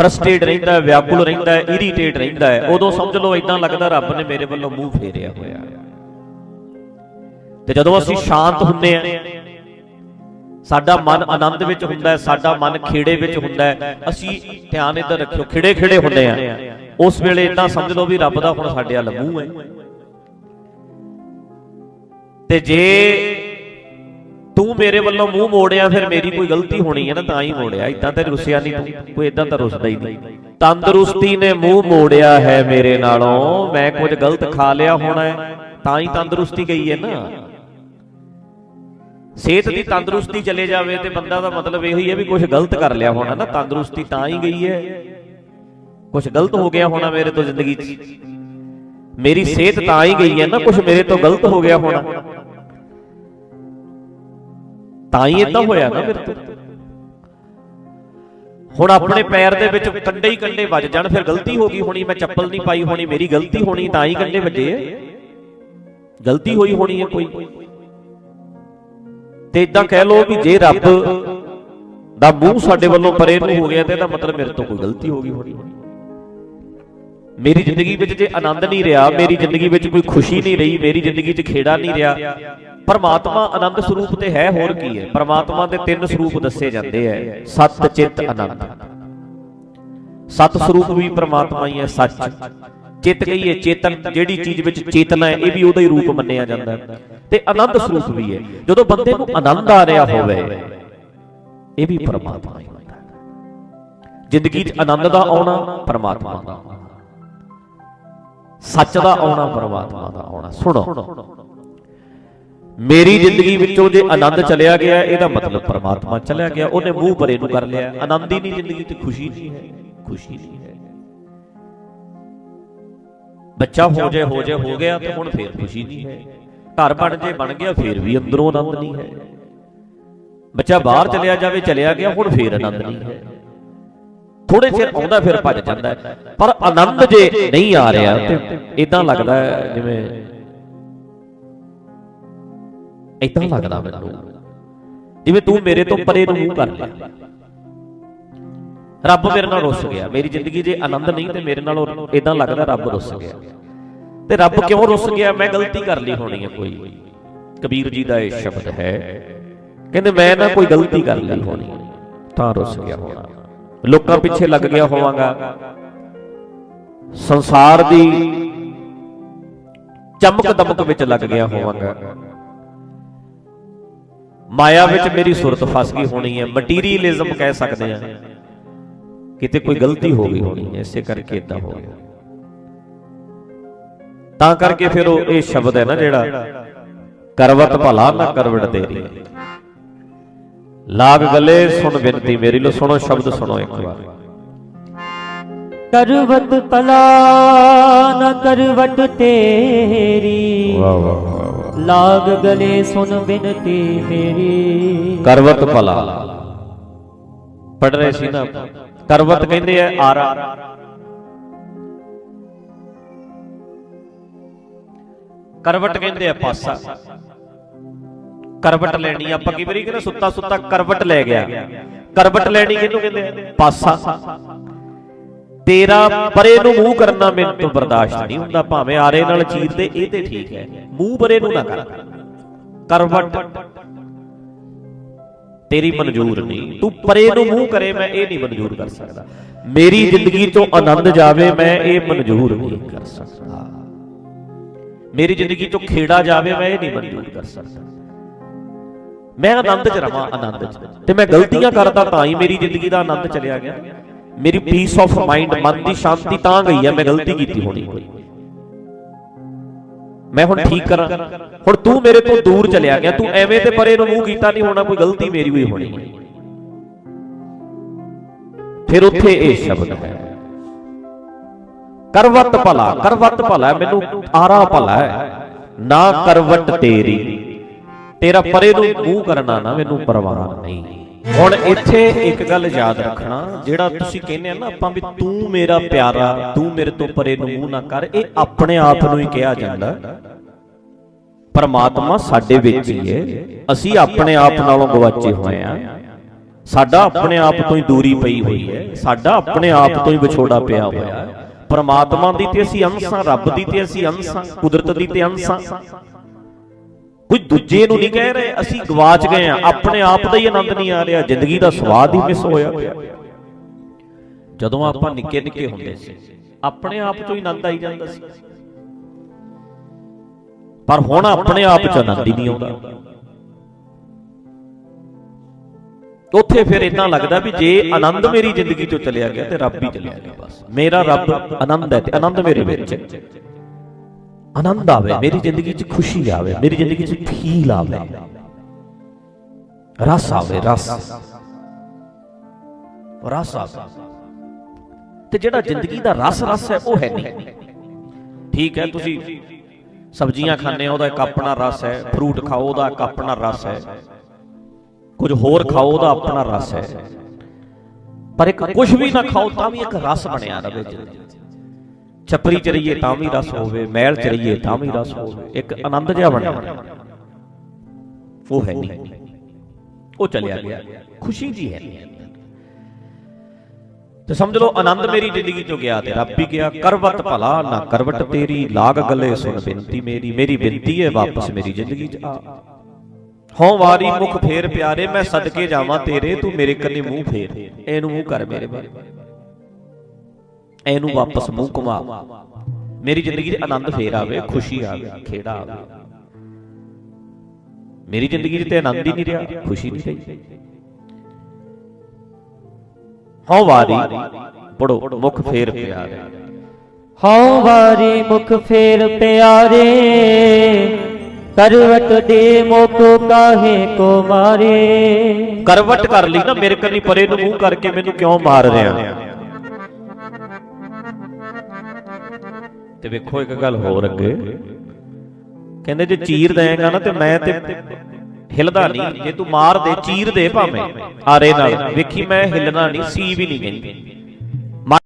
Frustrate ਰਹਿੰਦਾ ਹੈ, ਵਿਆਕੁਲ ਰਹਿੰਦਾ ਹੈ ਇਰੀਟੇਟ ਰਹਿੰਦਾ ਹੈ। ਉਦੋਂ ਸਮਝ ਲਓ ਇਦਾਂ ਲੱਗਦਾ ਰੱਬ ਨੇ ਮੇਰੇ ਵੱਲੋਂ ਮੂੰਹ ਫੇਰਿਆ ਹੋਇਆ। ਤੇ ਜਦੋਂ ਅਸੀਂ ਸ਼ਾਂਤ ਹੁੰਦੇ ਆ ਸਾਡਾ ਮਨ ਆਨੰਦ ਵਿੱਚ ਹੁੰਦਾ ਹੈ, ਸਾਡਾ ਮਨ ਖੇੜੇ ਵਿੱਚ ਹੁੰਦਾ ਹੈ, ਅਸੀਂ ਧਿਆਨ ਇੱਧਰ ਰੱਖਿਓ, ਖਿੜੇ ਖਿੜੇ ਹੁੰਦੇ ਆ ਉਸ ਵੇਲੇ ਇਦਾਂ ਸਮਝ ਲਓ ਵੀ ਰੱਬ ਦਾ ਹੁਣ ਸਾਡੇ ਵੱਲ ਮੂੰਹ ਹੈ। ਤੇ ਜੇ ਤੂੰ ਮੇਰੇ ਵੱਲੋਂ ਮੂੰਹ ਮੋੜਿਆ, ਫਿਰ ਮੇਰੀ ਕੋਈ ਗਲਤੀ ਹੋਣੀ ਹੈ ਨਾ, ਤਾਂ ਹੀ ਮੋੜਿਆ। ਇਦਾਂ ਤੇ ਰੁੱਸਿਆ ਨਹੀਂ ਤੂੰ, ਕੋਈ ਇਦਾਂ ਤਾਂ ਰੁੱਸਦਾ ਹੀ ਨਹੀਂ। ਤੰਦਰੁਸਤੀ ਨੇ ਮੂੰਹ ਮੋੜਿਆ ਹੈ ਮੇਰੇ ਨਾਲੋਂ, ਮੈਂ ਕੁਝ ਗਲਤ ਖਾ ਲਿਆ ਹੋਣਾ ਹੈ, ਤਾਂ ਹੀ ਤੰਦਰੁਸਤੀ ਗਈ ਹੈ ਨਾ। ਸਿਹਤ ਦੀ ਤੰਦਰੁਸਤੀ ਚਲੇ ਜਾਵੇ ਤੇ ਬੰਦਾ ਦਾ ਮਤਲਬ ਇਹੋ ਹੀ ਹੈ ਵੀ ਕੁਝ ਗਲਤ ਕਰ ਲਿਆ ਹੋਣਾ ਨਾ, ਤੰਦਰੁਸਤੀ ਤਾਂ ਹੀ ਗਈ ਹੈ। ਕੁਝ ਗਲਤ ਹੋ ਗਿਆ ਹੋਣਾ ਮੇਰੇ ਤੋਂ ਜ਼ਿੰਦਗੀ 'ਚ। ਮੇਰੀ ਸਿਹਤ ਤਾਂ ਹੀ ਗਈ ਹੈ ਨਾ, ਕੁਝ ਮੇਰੇ ਤੋਂ ਗਲਤ ਹੋ ਗਿਆ ਹੋਣਾ। ਤਾਂ ਹੀ ਇਦਾਂ ਹੋਇਆ ਨਾ ਮੇਰੇ ਤੋਂ। ਹੁਣ ਆਪਣੇ ਪੈਰ ਦੇ ਵਿੱਚ ਕੰਡੇ ਹੀ ਕੰਡੇ ਵੱਜ ਜਾਣ ਫਿਰ ਗਲਤੀ ਹੋ ਗਈ ਹੋਣੀ ਮੈਂ ਚੱਪਲ ਨਹੀਂ ਪਾਈ ਹੋਣੀ ਮੇਰੀ ਗਲਤੀ ਹੋਣੀ ਤਾਂ ਹੀ ਕੰਡੇ ਵੱਜੇ ਗਲਤੀ ਹੋਈ ਹੋਣੀ ਹੈ ਕੋਈ। ਤੇ ਇਦਾਂ ਕਹਿ ਲਓ ਵੀ ਜੇ ਰੱਬ ਦਾ ਮੂੰਹ ਸਾਡੇ ਵੱਲੋਂ ਪਰੇ ਨੂੰ ਹੋ ਗਿਆ ਤੇ ਇਹਦਾ ਮਤਲਬ ਮੇਰੇ ਤੋਂ ਕੋਈ ਗਲਤੀ ਹੋ ਗਈ ਹੋਣੀ। ਮੇਰੀ ਜ਼ਿੰਦਗੀ ਵਿੱਚ ਜੇ ਆਨੰਦ ਨਹੀਂ ਰਿਹਾ, ਮੇਰੀ ਜ਼ਿੰਦਗੀ ਵਿੱਚ ਕੋਈ ਖੁਸ਼ੀ ਨਹੀਂ ਰਹੀ, ਮੇਰੀ ਜ਼ਿੰਦਗੀ 'ਚ ਖੇੜਾ ਨਹੀਂ ਰਿਹਾ। ਪਰਮਾਤਮਾ ਆਨੰਦ ਸਰੂਪ ਤੇ ਹੈ, ਹੋਰ ਕੀ ਹੈ? ਪਰਮਾਤਮਾ ਦੇ ਤਿੰਨ ਸਰੂਪ ਦੱਸੇ ਜਾਂਦੇ ਐ, ਸਤ ਚਿੱਤ ਆਨੰਦ। ਸਤ ਸਰੂਪ ਵੀ ਪਰਮਾਤਮਾ ਹੀ ਹੈ ਸੱਚ। ਚਿੱਤ ਕਹੀਏ ਚੇਤਨ, ਜਿਹੜੀ ਚੀਜ਼ ਵਿੱਚ ਚੇਤਨਾ ਹੈ ਇਹ ਵੀ ਉਹਦਾ ਹੀ ਰੂਪ ਮੰਨਿਆ ਜਾਂਦਾ ਹੈ ਤੇ ਆਨੰਦ ਸਰੂਪ ਵੀ ਹੈ ਜਦੋਂ ਬੰਦੇ ਨੂੰ ਆਨੰਦ ਆ ਰਿਹਾ ਹੋਵੇ, ਇਹ ਵੀ ਪਰਮਾਤਮਾ ਹੀ ਹੁੰਦਾ ਹੈ ਜ਼ਿੰਦਗੀ 'ਚ ਆਨੰਦ ਦਾ ਆਉਣਾ, ਪਰਮਾਤਮਾ ਦਾ ਆਉਣਾ। ਸੱਚ ਦਾ ਆਉਣਾ ਪਰਮਾਤਮਾ ਦਾ ਆਉਣਾ। ਸੁਣੋ। ਮੇਰੀ ਜ਼ਿੰਦਗੀ ਵਿੱਚੋਂ ਜੇ ਆਨੰਦ ਚਲਿਆ ਗਿਆ ਇਹਦਾ ਮਤਲਬ ਪਰਮਾਤਮਾ ਚਲਿਆ ਗਿਆ ਉਹਨੇ ਮੂੰਹ ਪਰੇ ਨੂੰ ਕਰ ਲਿਆ। ਆਨੰਦ ਹੀ ਨਹੀਂ ਜ਼ਿੰਦਗੀ ਤੇ ਖੁਸ਼ੀ ਨਹੀਂ ਹੈ। ਖੁਸ਼ੀ ਨਹੀਂ ਹੈ। ਬੱਚਾ ਹੋ ਜਾਏ ਹੋ ਜਾਏ ਹੋ ਗਿਆ ਤੇ ਹੁਣ ਫੇਰ ਖੁਸ਼ੀ ਨਹੀਂ ਹੈ। ਘਰ ਬਣ ਜੇ ਬਣ ਗਿਆ ਫੇਰ ਵੀ ਅੰਦਰੋਂ ਆਨੰਦ ਨਹੀਂ ਹੈ। ਬੱਚਾ ਬਾਹਰ ਚਲਿਆ ਜਾਵੇ ਚਲਿਆ ਗਿਆ ਹੁਣ ਫੇਰ ਆਨੰਦ ਨਹੀਂ ਹੈ। ਥੋੜੇ ਚਿਰ ਆਉਂਦਾ ਫਿਰ ਭੱਜ ਜਾਂਦਾ। ਪਰ ਆਨੰਦ ਜੇ ਨਹੀਂ ਆ ਰਿਹਾ ਤੇ ਇਦਾਂ ਲੱਗਦਾ ਜਿਵੇਂ ਇਦਾਂ ਲੱਗਦਾ ਮੈਨੂੰ। ਜਿਵੇਂ ਤੂੰ ਮੇਰੇ ਤੋਂ ਪਰੇ ਨੂੰ ਮੂੰਹ ਕਰ ਲਿਆ। ਰੱਬ ਮੇਰੇ ਨਾਲ ਰੁੱਸ ਗਿਆ। ਮੇਰੀ ਜ਼ਿੰਦਗੀ 'ਚ ਆਨੰਦ ਨਹੀਂ ਤੇ ਮੇਰੇ ਨਾਲ ਇਦਾਂ ਲੱਗਦਾ ਰੱਬ ਰੁੱਸ ਗਿਆ। ਤੇ ਰੱਬ ਕਿਉਂ ਰੁੱਸ ਗਿਆ? ਮੈਂ ਗਲਤੀ ਕਰ ਲਈ ਹੋਣੀ ਹੈ ਕੋਈ। ਕਬੀਰ ਜੀ ਦਾ ਇਹ ਸ਼ਬਦ ਹੈ। ਕਹਿੰਦੇ ਮੈਂ ਨਾ ਕੋਈ ਗਲਤੀ ਕਰ ਲਈ ਹੋਣੀ ਤਾਂ ਰੁੱਸ ਗਿਆ। ਹੋਣਾ। ਲੋਕਾਂ ਪਿੱਛੇ ਲੱਗ ਗਿਆ ਹੋਵਾਂਗਾ। ਸੰਸਾਰ ਦੀ ਚਮਕ ਦਮਕ ਵਿੱਚ ਲੱਗ ਗਿਆ ਹੋਵਾਂਗਾ। ਮਾਇਆ ਵਿੱਚ ਮੇਰੀ ਸੁਰਤ ਫਸ ਗਈ ਹੋਣੀ ਹੈ। ਮਟੀਰੀਅਲਿਜ਼ਮ ਕਹਿ ਸਕਦੇ ਆ ਕਿਤੇ ਕੋਈ ਗਲਤੀ ਹੋ ਗਈ ਹੋਣੀ ਹੈ। ਇਸੇ ਕਰਕੇ ਇਦਾਂ ਹੋ ਗਿਆ। ਤਾਂ ਕਰਕੇ ਫਿਰ ਉਹ ਇਹ ਸ਼ਬਦ ਹੈ ਨਾ ਜਿਹੜਾ ਕਰਵਤ ਭਲਾ ਨਾ ਕਰਵਟ ਤੇਰੀ। ਲਾਗ ਗਲੇ ਸੁਣ ਬਿਨਤੀ ਮੇਰੀ ਲੋ ਸੁਣੋ ਸ਼ਬਦ ਸੁਣੋ ਇੱਕ ਵਾਰ। ਕਰਵਤ ਪਲਾ ਨ ਕਰਵਟ ਤੇਰੀ। ਵਾਹ ਵਾਹ ਲਾਗ ਗਲੇ ਸੁਨ ਬਿਨਤੀ ਮੇਰੀ। ਕਰਵਤ ਭਲਾ ਪੜ ਰਹੇ ਸੀ ਨਾ। ਕਰਵਤ ਕਹਿੰਦੇ ਆ ਆਰਾ। ਕਰਵਟ ਕਹਿੰਦੇ ਆ ਪਾਸਾ। ਕਰਵਟ ਲੈਣੀ ਆਪਾਂ ਕਈ ਵਾਰੀ ਕਹਿੰਦੇ ਸੁੱਤਾ ਸੁੱਤਾ ਕਰਵਟ ਲੈ ਗਿਆ। ਕਰਵਟ ਲੈਣੀ ਕਿਹਨੂੰ ਕਹਿੰਦੇ ਪਾਸਾ। ਤੇਰਾ ਪਰੇ ਨੂੰ ਮੂੰਹ ਕਰਨਾ ਮੈਨੂੰ ਤੋਂ ਬਰਦਾਸ਼ਤ ਨਹੀਂ ਹੁੰਦਾ। ਭਾਵੇਂ ਆਰੇ ਨਾਲ ਚੀਰ ਦੇ ਇਹ ਤੇ ਠੀਕ ਹੈ। ਮੂੰਹ ਪਰੇ ਨੂੰ ਨਾ ਕਰ। ਕਰਵਟ। ਤੇਰੀ ਮਨਜ਼ੂਰ ਨਹੀਂ। ਤੂੰ ਪਰੇ ਨੂੰ ਮੂੰਹ ਕਰੇ ਮੈਂ ਇਹ ਨਹੀਂ ਮਨਜ਼ੂਰ ਕਰ ਸਕਦਾ। ਮੇਰੀ ਜ਼ਿੰਦਗੀ ਤੋਂ ਆਨੰਦ ਜਾਵੇ ਮੈਂ ਇਹ ਮਨਜ਼ੂਰ ਨਹੀਂ ਕਰ ਸਕਦਾ। ਮੇਰੀ ਜ਼ਿੰਦਗੀ ਤੋਂ ਖੇੜਾ ਜਾਵੇ ਮੈਂ ਇਹ ਨਹੀਂ ਮਨਜ਼ੂਰ ਕਰ ਸਕਦਾ। ਮੈਂ ਆਨੰਦ 'ਚ ਰਵਾਂ ਆਨੰਦ 'ਚ। ਤੇ ਮੈਂ ਗਲਤੀਆਂ ਕਰਦਾ ਤਾਂ ਹੀ ਮੇਰੀ ਜ਼ਿੰਦਗੀ ਦਾ ਆਨੰਦ ਚਲਿਆ ਗਿਆ। ਮੇਰੀ ਪੀਸ ਆਫ ਮਾਈਂਡ ਮਨ ਦੀ ਸ਼ਾਂਤੀ ਤਾਂ ਗਈ ਹੈ ਮੈਂ ਗਲਤੀ ਕੀਤੀ ਹੋਣੀ। ਕੋਈ ਮੈਂ ਹੁਣ ਠੀਕ ਕਰਾਂ। ਹੁਣ ਤੂੰ ਮੇਰੇ ਤੋਂ ਦੂਰ ਚਲਿਆ ਗਿਆ। ਤੂੰ ਐਵੇਂ ਤੇ ਪਰੇ ਨੂੰ ਮੂੰਹ ਕੀਤਾ ਨਹੀਂ ਹੋਣਾ ਕੋਈ ਗਲਤੀ ਮੇਰੀ ਹੋਈ ਹੋਣੀ। ਫਿਰ ਉੱਥੇ ਇਹ ਸ਼ਬਦ ਹੈ। ਕਰਵਤ ਭਲਾ ਕਰਵਤ ਭਲਾ ਮੈਨੂੰ ਆਰਾ ਭਲਾ ਹੈ। ਨਾ ਕਰਵਟ ਤੇਰੀ। ਤੇਰਾ ਪਰੇ ਨੂੰ ਮੂੰਹ ਕਰਨਾ ਨਾ ਮੈਨੂੰ ਪਰਵਾਹ ਨਹੀਂ। ਹੁਣ ਇੱਥੇ ਇੱਕ ਗੱਲ ਯਾਦ ਰੱਖਣਾ ਜਿਹੜਾ ਤੁਸੀਂ ਕਹਿੰਦੇ ਆ ਨਾ ਆਪਾਂ ਵੀ ਤੂੰ ਮੇਰਾ ਪਿਆਰਾ ਤੂੰ ਮੇਰੇ ਤੋਂ ਪਰੇ ਨੂੰ ਮੂੰਹ ਨਾ ਕਰ ਇਹ ਆਪਣੇ ਆਪ ਨੂੰ ਹੀ ਕਿਹਾ ਜਾਂਦਾ। ਪਰਮਾਤਮਾ ਸਾਡੇ ਵਿੱਚ ਹੀ ਹੈ ਅਸੀਂ ਆਪਣੇ ਆਪ ਨਾਲੋਂ ਗਵਾਚੇ ਹੋਏ ਆ ਸਾਡਾ ਆਪਣੇ ਆਪ ਤੋਂ ਹੀ। ਦੂਰੀ ਪਈ ਹੋਈ ਹੈ। ਸਾਡਾ ਆਪਣੇ ਆਪ ਤੋਂ ਹੀ ਵਿਛੋੜਾ ਪਿਆ ਹੋਇਆ ਹੈ ਪਰਮਾਤਮਾ ਦੀ ਤੇ ਅਸੀਂ ਅੰਸ਼ ਹਾਂ। ਰੱਬ ਦੀ ਤੇ ਅਸੀਂ ਅੰਸ਼ ਹਾਂ। ਕੁਦਰਤ ਦੀ ਤੇ ਅੰਸ਼ ਹਾਂ ਕੋਈ ਦੂਜੇ ਨੂੰ ਨਹੀਂ ਕਹਿ ਰਹੇ ਅਸੀਂ ਗਵਾਚ ਗਏ ਆ ਆਪਣੇ ਆਪ ਦਾ ਹੀ ਆਨੰਦ ਨਹੀਂ ਆ ਰਿਹਾ ਜ਼ਿੰਦਗੀ ਦਾ ਸਵਾਦ ਹੀ ਮਿਸ ਹੋਇਆ। ਪਿਆ ਜਦੋਂ ਆਪਾਂ ਨਿੱਕੇ ਨਿੱਕੇ ਹੁੰਦੇ ਸੀ ਆਪਣੇ ਆਪ ਤੋਂ ਹੀ ਆਨੰਦ ਆਈ ਜਾਂਦਾ ਸੀ। ਪਰ ਹੁਣ ਆਪਣੇ ਆਪ ਚ ਆਨੰਦ ਹੀ ਨਹੀਂ ਆਉਂਦਾ। ਉੱਥੇ ਫਿਰ ਇਦਾਂ ਲੱਗਦਾ ਵੀ ਜੇ ਆਨੰਦ ਮੇਰੀ ਜ਼ਿੰਦਗੀ ਚੋਂ ਚਲਿਆ ਗਿਆ ਤੇ ਰੱਬ ਹੀ ਚਲਿਆ ਗਿਆ। ਬਸ ਮੇਰਾ ਰੱਬ ਆਨੰਦ ਹੈ ਤੇ ਆਨੰਦ ਮੇਰੇ ਵਿੱਚ ਹੈ। ਆਨੰਦ ਆਵੇ, ਮੇਰੀ ਜ਼ਿੰਦਗੀ 'ਚ ਖੁਸ਼ੀ ਆਵੇ, ਮੇਰੀ ਜ਼ਿੰਦਗੀ 'ਚ ਫੀਲ ਆਵੇ। ਰਸ ਆਵੇ, ਰਸ। ਰਸ ਆਵੇ। ਤੇ ਜਿਹੜਾ ਜ਼ਿੰਦਗੀ ਦਾ ਰਸ ਰਸ ਹੈ, ਉਹ ਹੈ ਨਹੀਂ। ਠੀਕ ਹੈ, ਤੁਸੀਂ ਸਬਜ਼ੀਆਂ ਖਾਂਦੇ ਹੋ, ਉਹਦਾ ਇੱਕ ਆਪਣਾ ਰਸ ਹੈ। ਫਰੂਟ ਖਾਓ, ਉਹਦਾ ਇੱਕ ਆਪਣਾ ਰਸ ਹੈ। ਕੁਝ ਹੋਰ ਖਾਓ, ਉਹਦਾ ਆਪਣਾ ਰਸ ਹੈ। ਪਰ ਇੱਕ ਕੁਝ ਵੀ ਨਾ ਖਾਓ, ਤਾਂ ਵੀ ਇੱਕ ਰਸ ਬਣਿਆ ਰਵੇ ਜ਼ਿੰਦਗੀ ਛਪਰੀ ਚ ਰਹੀਏ ਤਾਂ ਵੀ ਰਸ ਹੋਵੇ ਮਹਿਲ ਚ ਰਹੀਏ ਤਾਂ ਵੀ ਰਸ ਹੋਵੇ, ਇੱਕ ਆਨੰਦ ਜਿਹਾ ਬਣਿਆ ਉਹ ਹੈ ਨਹੀਂ। ਉਹ ਚਲਿਆ ਗਿਆ। ਖੁਸ਼ੀ ਜੀ ਹੈ। ਤੇ ਸਮਝ ਲਓ, ਆਨੰਦ ਮੇਰੀ ਜ਼ਿੰਦਗੀ ਚੋਂ ਗਿਆ ਤੇ ਰੱਬ ਹੀ ਗਿਆ। ਕਰਵਤ ਭਲਾ, ਨਾ ਕਰਵਟ ਤੇਰੀ, ਲਾਗ ਗਲੇ ਸੁਣ ਬੇਨਤੀ ਮੇਰੀ ਮੇਰੀ ਬੇਨਤੀ ਹੈ ਵਾਪਸ ਮੇਰੀ ਜ਼ਿੰਦਗੀ ਚ ਆ। ਹਉ ਵਾਰੀ ਮੁਖ ਫੇਰ ਪਿਆਰੇ, ਮੈਂ ਸਦਕੇ ਜਾਵਾਂ ਤੇਰੇ, ਤੂੰ ਮੇਰੇ ਕੰਨੇ ਮੂੰਹ ਫੇਰ। ਇਹਨੂੰ ਮੂੰਹ ਕਰ ਮੇਰੇ ਬਾਰੇ। ਇਹਨੂੰ ਵਾਪਸ ਮੂੰਹ ਘੁਮਾ। ਮੇਰੀ ਜ਼ਿੰਦਗੀ 'ਚ ਆਨੰਦ ਫੇਰ ਆਵੇ ਖੁਸ਼ੀ ਆਵੇ ਖੇੜਾ ਆਵੇ। ਮੇਰੀ ਜ਼ਿੰਦਗੀ 'ਚ ਤੇ ਆਨੰਦ ਹੀ ਨਹੀਂ ਰਿਹਾ ਖੁਸ਼ੀ ਨਹੀਂ ਰਹੀ। ਹਉ ਵਾਰੀ ਪੜੋ ਮੁਖ ਫੇਰ ਪਿਆਰੇ। ਹਉ ਵਾਰੀ ਮੁਖ ਫੇਰ ਪਿਆਰੇ ਕਰਵਟ ਦੇ ਮੋਕੋ ਕਾਹੇ ਕੋ ਮਾਰੇ। ਕਰਵਟ ਕਰ ਲਈ ਨਾ ਮੇਰੇ ਕੰਨੀ ਪਰੇ ਨੂੰ ਮੂੰਹ ਕਰਕੇ ਮੈਨੂੰ ਕਿਉਂ ਮਾਰ ਰਿਹਾ? ਤੇ ਵੇਖੋ ਇੱਕ ਗੱਲ ਹੋਰ ਅੱਗੇ। ਕਹਿੰਦੇ ਜੇ ਚੀਰ ਦੇਏਗਾ ਨਾ ਤੇ ਮੈਂ ਤੇ ਹਿਲਦਾ ਨਹੀਂ। ਜੇ ਤੂੰ ਮਾਰ ਦੇ, ਚੀਰ ਦੇ ਭਾਵੇਂ ਆਰੇ ਨਾਲ। ਵੇਖੀ ਮੈਂ ਹਿਲਣਾ ਨਹੀਂ, ਸੀ ਵੀ ਨਹੀਂ ਕਹਿੰਦੀ।